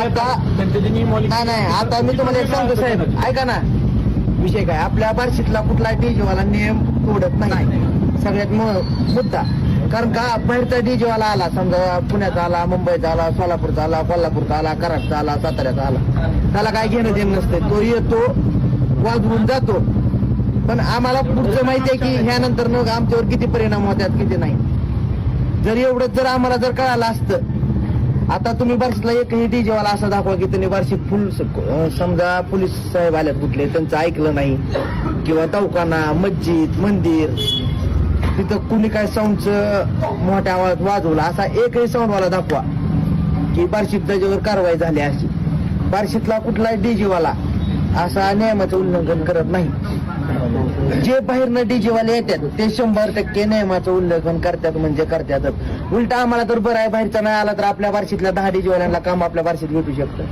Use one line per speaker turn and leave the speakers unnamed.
आता- नाही नाही आता मी तुम्हाला एक सांगतो साहेब. ऐका ना. विषय काय? आपल्या बार्शीतला कुठला डीजेवाला नियम तोडत नाही. सगळ्यात मुद्दा. कारण का? बाहेरचा डीजेवाला आला समजा पुण्याचा आला मुंबईचा आला सोलापूरचा आला कोल्हापूरचा आला कराडचा आला साताऱ्याचा आला. त्याला काय घेणं देणं नसतं. तो येतो वाजवून जातो. पण आम्हाला पुढचं माहिती आहे की ह्यानंतर मग आमच्यावर किती परिणाम होतात किती नाही. जर एवढं जर आम्हाला जर कळालं असतं आता तुम्ही बार्शीतला एकही डीजेवाला असं दाखवा की त्यांनी बार्शी फुल समजा पोलीस साहेब आल्यात कुठले त्यांचं ऐकलं नाही. किंवा दवाखाना मस्जिद मंदिर तिथं कुणी काय साऊंडचं मोठ्या आवाज वाजवला असा एकही साऊंडवाला दाखवा. की बार्शीत त्याच्यावर कारवाई झाली अशी. बार्शीतला कुठलाही डीजेवाला असा नियमाचं उल्लंघन करत नाही. जे बाहेरनं डीजेवाले येतात ते शंभर टक्के नियमाचं उल्लंघन करतात म्हणजे करतातच. उलटा आम्हाला तर बरं आहे बाहेरचा नाही आला तर आपल्या बार्शीतल्या दहा डीजेवाल्यांना काम आपल्या बार्शीत भेटू शकतं.